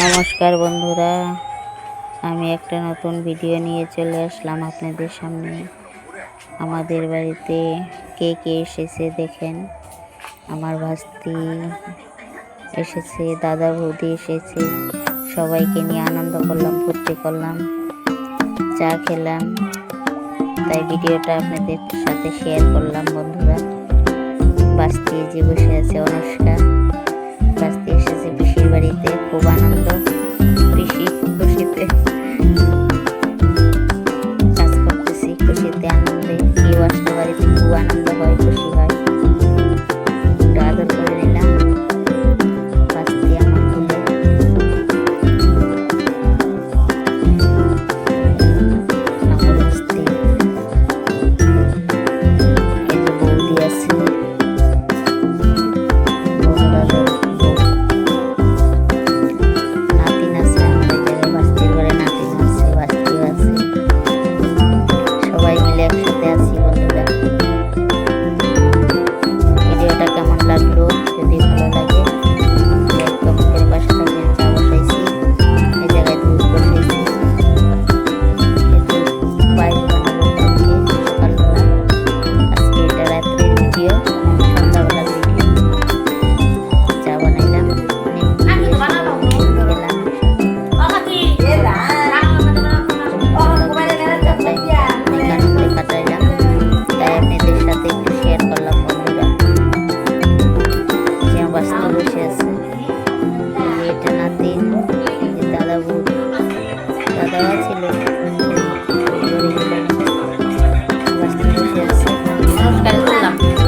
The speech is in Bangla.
নমস্কার বন্ধুরা, আমি একটা নতুন ভিডিও নিয়ে চলে আসলাম আপনাদের সামনে। আমাদের বাড়িতে কে কে এসেছে দেখেন। আমার ভাস্তি এসেছে, দাদা বৌদি এসেছে, সবাইকে নিয়ে আনন্দ করলাম, ফুর্তি করলাম, চা খেলাম। তাই ভিডিওটা আপনাদের সাথে শেয়ার করলাম বন্ধুরা। বাস্তি যে বসে আছে, Anushka. Thank you. Bye-bye. Gracias.